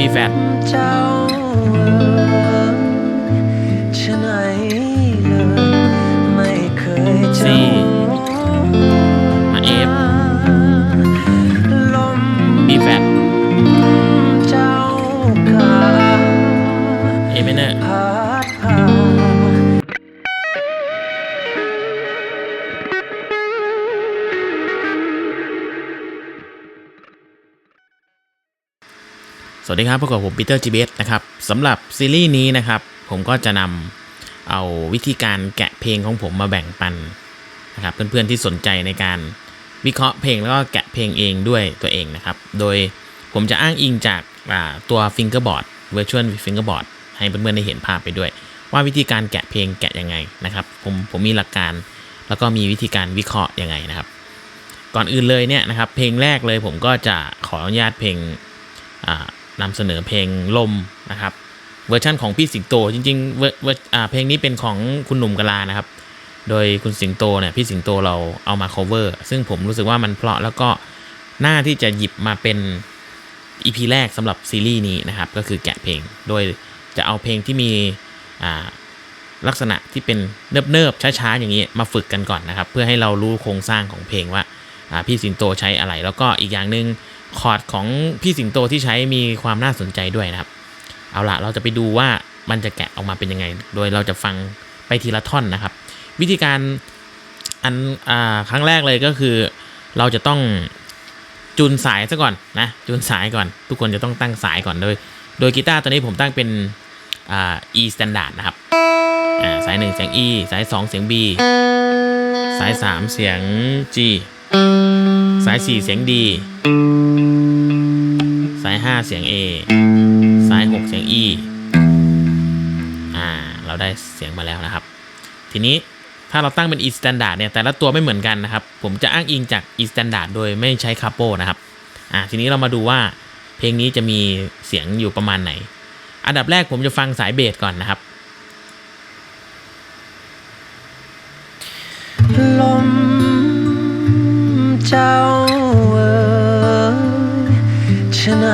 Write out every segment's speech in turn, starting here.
มีแฟน สวัสดีครับพบกับผมปีเตอร์จีเบสนะครับสำหรับซีรีส์นี้นะครับ ผมก็จะนำเอาวิธีการแกะเพลงของผมมาแบ่งปันนะครับ เพื่อนๆที่สนใจในการวิเคราะห์เพลงแล้วก็แกะเพลงเองด้วยตัวเองนะครับ โดยผมจะอ้างอิงจากอ่าตัว Fingerboard Virtual Fingerboard ให้เพื่อนๆได้เห็นภาพไปด้วย ว่าวิธีการแกะเพลงแกะยังไงนะครับ ผมผมมีหลักการ แล้วก็มีวิธีการวิเคราะห์ยังไงนะครับ ก่อนอื่นเลยเนี่ยนะครับเพลงแรกเลยผมก็จะขออนุญาตเพลงอ่า นำเสนอเพลงลมนะครับ เวอร์ชั่นของพี่สิงโตจริงๆเวอร์เพลงนี้เป็นของคุณหนุ่มกะลานะครับ โดยคุณสิงโตเนี่ยพี่สิงโตเราเอามา cover ซึ่งผมรู้สึกว่ามันเพราะแล้วก็น่าที่จะหยิบมาเป็น EP แรกสำหรับซีรีส์นี้นะครับ ก็คือแกะเพลง โดยจะเอาเพลงที่มีลักษณะที่เป็นเนิบๆช้าๆอย่างนี้มาฝึกกันก่อนนะครับ เพื่อให้เรารู้โครงสร้างของเพลงว่าอ่าพี่สิงโตใช้อะไร แล้วก็อีกอย่างหนึ่ง คอร์ดของพี่สิงโตที่ใช้มีความน่าสนใจด้วยนะครับ เอาละเราจะไปดูว่ามันจะแกะออกมาเป็นยังไง โดยเราจะฟังไปทีละท่อนนะครับ วิธีการอันอ่าครั้งแรกเลยก็คือ เราจะต้องจูนสายซะก่อนนะจูนสายก่อน ทุกคนจะต้องตั้งสายก่อนโดย โดยกีตาร์ตัวนี้ผมตั้งเป็นอ่า E standard นะครับอ่าสายหนึ่งเสียง E สายสองเสียง B สายสามเสียง G สายสี่เสียง D ายห้าเสียง A สาย 6 เสียง E อ่า เราได้เสียงมาแล้วนะครับ ทีนี้ถ้าเราตั้งเป็น E standard เนี่ย แต่ละตัวไม่เหมือนกันนะครับ ผมจะอ้างอิงจาก E standard โดยไม่ใช้คาโปนะครับ อ่า ทีนี้เรามาดูว่าเพลงนี้จะมีเสียงอยู่ประมาณไหน อันดับแรกผมจะฟังสายเบสก่อนนะครับลมเจ้า ฉะไหน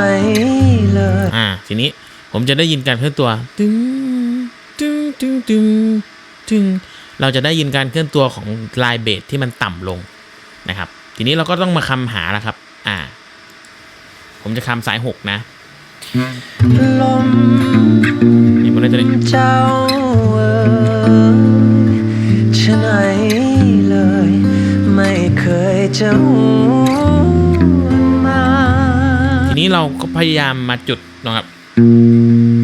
เลยอ่าทีนี้ผมจะได้ยินการเคลื่อนตัวตึงตึงตึงตึงตึงเราจะได้ยินการเคลื่อนตัวของลายเบสที่มันต่ำลงนะครับ ทีนี้เราก็ต้องมาคำหาแล้วครับ อ่า ผมจะคำสายหกนะลมนี่ผมได้ตัวนี้เจ้าเอ๋ยฉะไหนเลย ไม่เคยจะหวนมาที นี้เราก็พยายามมาจุดนะครับ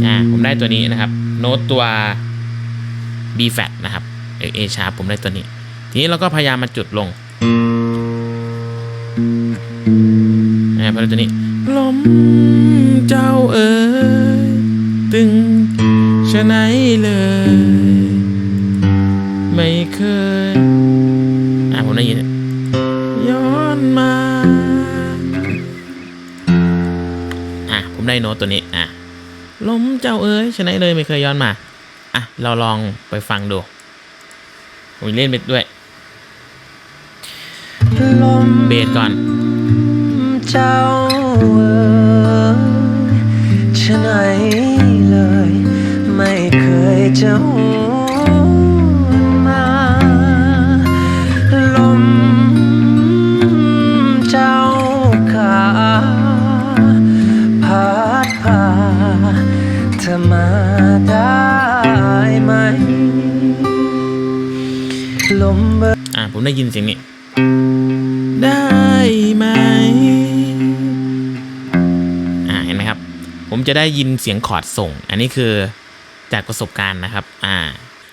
อ่าผมได้ตัวนี้นะครับ โน้ตตัว B flat นะครับ A sharp ผมได้ตัวนี้ ทีนี้เราก็พยายามมาจุดลงอ่าพอได้ตัวนี้ลมเจ้าเอ๋ยตึงชะไหนเลย ไม่เคย โน้ตตัวนี้อะลมเจ้าเอ๋ยชนะเลยไม่เคยย้อนมา อะ เราลองไปฟังดูผมเล่นไปด้วยลมเบสก่อนเจ้าเอ๋ยชนะเลย ไม่เคยจะ มเบออะผมได้ยินเสียงนี้ ได้ไหม อ่าเห็นไหมครับ ผมจะได้ยินเสียงคอร์ดส่ง อันนี้คือจากประสบการณ์นะครับ อ่า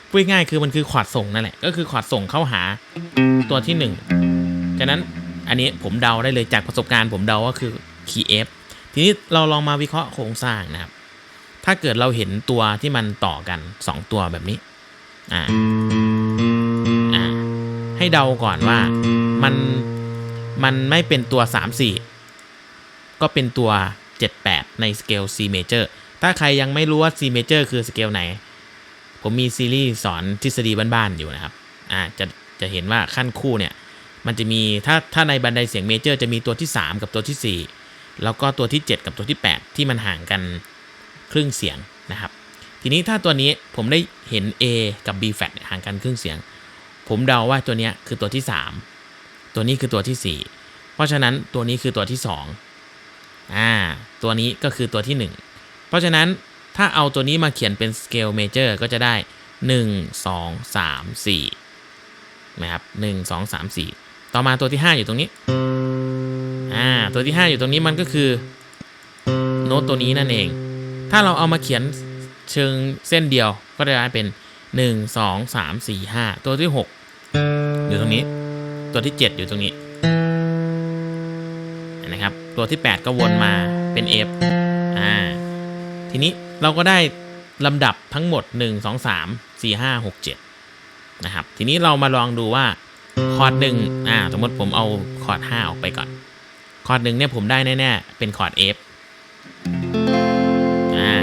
พูดง่ายคือมันคือคอร์ดส่งนั่นแหละ ก็คือคอร์ดส่งเข้าหาตัวที่หนึ่งฉะนั้นอันนี้ผมเดาได้เลยจากประสบการณ์ผมเดาว่าคือ key F ทีนี้เราลองมาวิเคราะห์โครงสร้างนะครับ ถ้าเกิดเราเห็นตัวที่มันต่อกัน 2 ตัวแบบนี้ อ่า ให้เดาก่อนว่ามันมันไม่เป็นตัว 3 4 ก็เป็นตัว 7 8 ในสเกล C major ถ้าใครยังไม่รู้ว่า C major คือสเกลไหน ผมมีซีรีส์สอนทฤษฎีบ้านๆอยู่นะครับอ่าจะจะเห็นว่าขั้นคู่เนี่ย มันจะมีถ้าถ้าในบันไดเสียงเมเจอร์จะมีตัวที่ 3 กับตัวที่แล้วก็ตัวที่ 7 กับตัวที่ 8 ที่มันห่างกันครึ่งเสียงนะครับ ทีนี้ถ้าตัวนี้ผมได้เห็น A กับ B flat ห่างกันครึ่งเสียง ผมเดาว่าตัวเนี้ยคือตัวที่ 3 ตัวนี้คือตัวที่ 4 เพราะฉะนั้นตัวนี้คือตัวที่2อ่าตัวนี้ก็คือตัวที่ 1 เพราะฉะนั้นถ้าเอาตัวนี้มาเขียนเป็น scale major ก็จะได้ 1 2 3 4นะครับ1 2 3 4 ต่อมาตัวที่ 5 อยู่ตรงนี้อ่าตัวที่ 5 อยู่ตรงนี้มันก็คือโน้ตตัวนี้นั่นเอง ถ้าเราเอามาเขียนเชิงเส้นเดียวก็จะได้เป็น1 2 3 4 5 ตัวที่ 6 อยู่ตรงนี้ ตัวที่ 7 อยู่ตรงนี้นะครับ ตัวที่ 8 ก็วนมาเป็น F อ่าทีนี้เราก็ได้ลำดับทั้งหมด 1 2 3 4 5 6 7 นะครับ ทีนี้เรามาลองดูว่าคอร์ดหนึ่งอ่าสมมติผมเอาคอร์ด5ออกไปก่อน คอร์ดหนึ่งเนี่ยผมได้แน่ๆเป็นคอร์ด F อ่า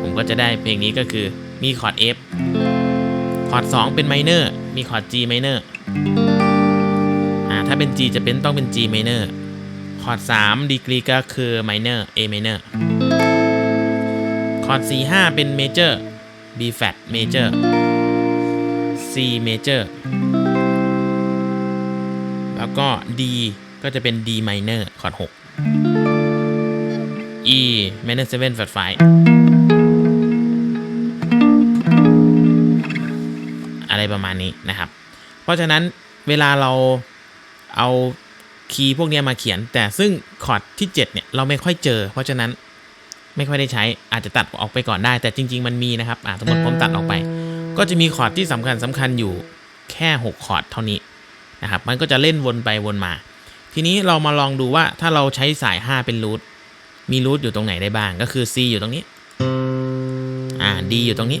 ผมก็จะได้เพลงนี้ก็คือมีคอร์ด F คอร์ด2เป็นไมเนอร์มีคอร์ด G ไมเนอร์อ่าถ้าเป็น G จะเป็นต้องเป็น G ไมเนอร์คอร์ด3ดีกรีก็คือไมเนอร์ A ไมเนอร์คอร์ด4 5 เป็นเมเจอร์ B flat major C major แล้วก็ D ก็จะเป็น D minor คอร์ด6 E minor 7 flat 5 อะไรประมาณนี้นะครับ เพราะฉะนั้นเวลาเราเอาคีย์พวกเนี้ยมาเขียน แต่ซึ่งคอร์ดที่ 7 เนี่ย เราไม่ค่อยเจอ เพราะฉะนั้นไม่ค่อยได้ใช้อาจจะตัดออกไปก่อนได้ แต่จริง ๆ มันมีนะครับอ่าสมมติผมตัดออกไป ก็จะมีคอร์ดที่สำคัญสำคัญอยู่แค่ 6 คอร์ดเท่านี้นะครับมันก็จะเล่นวนไปวนมา ทีนี้เรามาลองดูว่าถ้าเราใช้สาย 5 เป็นรูทมีรูทอยู่ตรงไหนได้บ้างก็คือ C อยู่ตรงนี้อ่า D อยู่ตรงนี้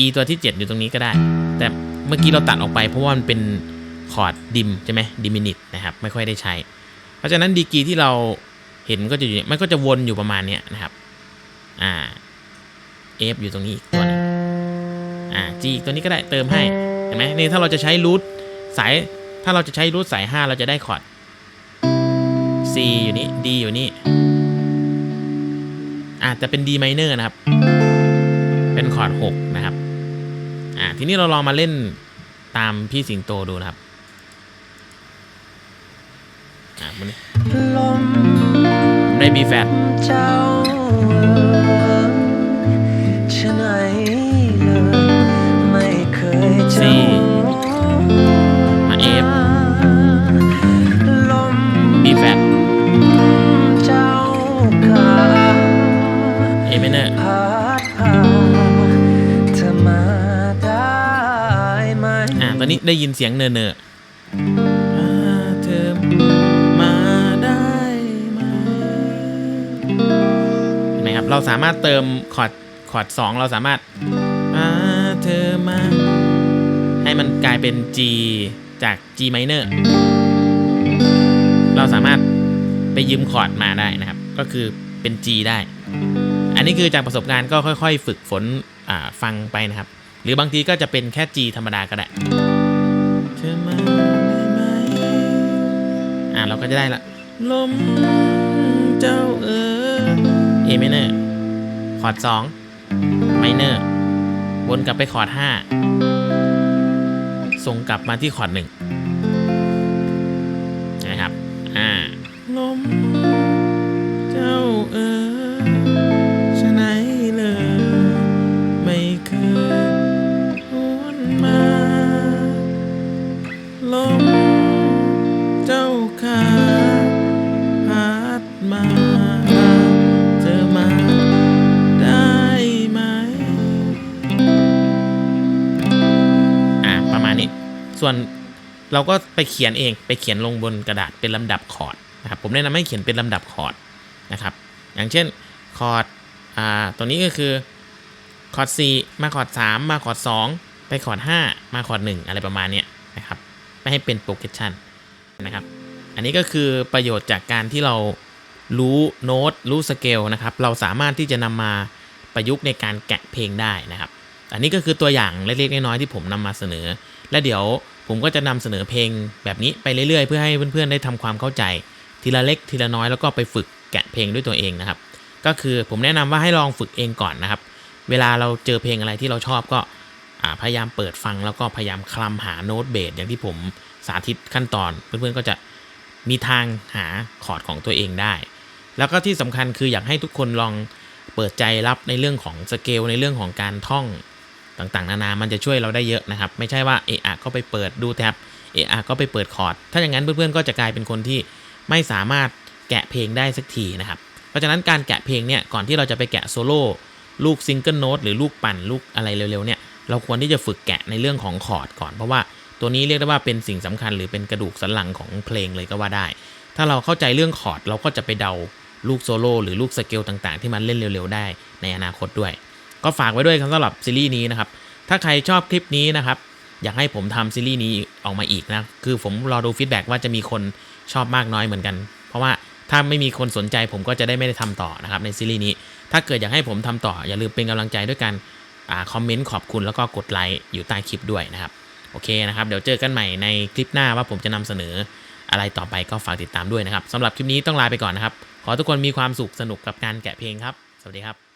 E ตัวที่ 7 อยู่ตรงนี้ก็ได้ แต่เมื่อกี้เราตัดออกไปเพราะว่ามันเป็นคอร์ดดิมใช่ไหมดิมินิตนะครับไม่ค่อยได้ใช้ เพราะฉะนั้นดีกีที่เราเห็นก็จะอยู่มันก็จะวนอยู่ประมาณนี้นะครับอ่า F อยู่ตรงนี้อีกตัวหนึงอ่า G ตัวนี้ก็ได้เติมให้เห็นไหมนี่ถ้าเราจะใช้รูทสายถ้าเราจะใช้รูทสาย 5 เราจะได้คอร์ด C อยู่นี่ D อยู่นี่อ่าแต่เป็น D minor นะครับ เป็นคอร์ด 6 ทีนี้เราลองมาเล่นตามพี่สิงโตดูนะครับอ่ามันนี้ลมผมได้ B flat เจ้าเอ๋ยฉันไหนเลยไม่เคยจะสี่มา F ลม B flat เจ้าข ได้ยินเสียงเนอเนอพาเธอมาได้ไหมเห็นไหมครับ เราสามารถเติมคอร์ดคอร์ด2เราสามารถพาเธอมาให้มันกลายเป็น G จาก G minor เราสามารถไปยืมคอร์ดมาได้นะครับ ก็คือเป็น G ได้ อันนี้คือจากประสบการณ์ก็ค่อย ๆ ฝึกฝนอ่าฟังไปนะครับ หรือบางทีก็จะเป็นแค่ G ธรรมดาก็ได้เธอมาได้ไหมอ่าเราก็จะได้ละลมเจ้าเออเอไมเนอร์คอร์ดสองไมเนอร์วนกลับไปคอร์ดห้าส่งกลับมาที่คอร์ดหนึ่งนะครับอ่าลมเจ้าเออ เราก็ไปเขียนเองไปเขียนลงบนกระดาษเป็นลำดับคอร์ดนะครับผมแนะนำให้เขียนเป็นลำดับคอร์ดนะครับอย่างเช่นคอร์ดอ่าตัวนี้ก็คือคอร์ด4มาคอร์ด3มาคอร์ด2ไปคอร์ด5มาคอร์ด1อะไรประมาณเนี้ยนะครับไม่ให้เป็นโปรเกชันนะครับอันนี้ก็คือประโยชน์จากการที่เรารู้โน้ตรู้สเกลนะครับเราสามารถที่จะนำมาประยุกต์ในการแกะเพลงได้นะครับ อันนี้ก็คือตัวอย่างเล็กๆน้อยๆที่ผมนำมาเสนอ และเดี๋ยว ผมก็จะนำเสนอเพลงแบบนี้ไปเรื่อยๆ เพื่อให้เพื่อนๆได้ทำความเข้าใจ ทีละเล็กทีละน้อยแล้วก็ไปฝึกแกะเพลงด้วยตัวเองนะครับ ก็คือผมแนะนำว่าให้ลองฝึกเองก่อนนะครับ เวลาเราเจอเพลงอะไรที่เราชอบก็พยายามเปิดฟังแล้วก็พยายามคลำหาโน้ตเบสอย่างที่ผมสาธิตขั้นตอน เพื่อนๆก็จะมีทางหาคอร์ดของตัวเองได้ แล้วก็ที่สำคัญคืออยากให้ทุกคนลองเปิดใจรับในเรื่องของสเกลในเรื่องของการท่อง ต่างๆ นานา มันจะช่วยเราได้เยอะนะครับ ไม่ใช่ว่าเอะอะก็ไปเปิดดูแท็บเอะอะก็ไปเปิดคอร์ด ถ้าอย่างนั้นเพื่อนๆ ก็จะกลายเป็นคนที่ไม่สามารถแกะเพลงได้สักทีนะครับ เพราะฉะนั้นการแกะเพลงเนี่ย ก่อนที่เราจะไปแกะโซโล่ลูกซิงเกิลโน้ตหรือลูกปั่นลูกอะไรเร็วๆเนี่ย เราควรที่จะฝึกแกะในเรื่องของคอร์ดก่อน เพราะว่าตัวนี้เรียกได้ว่าเป็นสิ่งสำคัญหรือเป็นกระดูกสันหลังของเพลงเลยก็ว่าได้ ถ้าเราเข้าใจเรื่องคอร์ดเราก็จะไปเดาลูกโซโล่หรือลูกสเกลต่างๆ ที่มันเล่นเร็วๆ ได้ในอนาคตด้วย ก็ฝากไว้ด้วยครับสำหรับซีรีส์นี้นะครับ ถ้าใครชอบคลิปนี้นะครับ อยากให้ผมทำซีรีส์นี้ออกมาอีกนะ คือผมรอดูฟีดแบ็กว่าจะมีคนชอบมากน้อยเหมือนกัน เพราะว่าถ้าไม่มีคนสนใจผมก็จะได้ไม่ได้ทำต่อนะครับในซีรีส์นี้ ถ้าเกิดอยากให้ผมทำต่ออย่าลืมเป็นกำลังใจด้วยการอ่าคอมเมนต์ขอบคุณแล้วก็กดไลค์อยู่ใต้คลิปด้วยนะครับ โอเคนะครับ เดี๋ยวเจอกันใหม่ในคลิปหน้าว่าผมจะนำเสนออะไรต่อไปก็ฝากติดตามด้วยนะครับสำหรับคลิปนี้ต้องลาไปก่อนนะครับ ขอทุกคนมีความสุขสนุกกับการแกะเพลงครับ สวัสดีครับ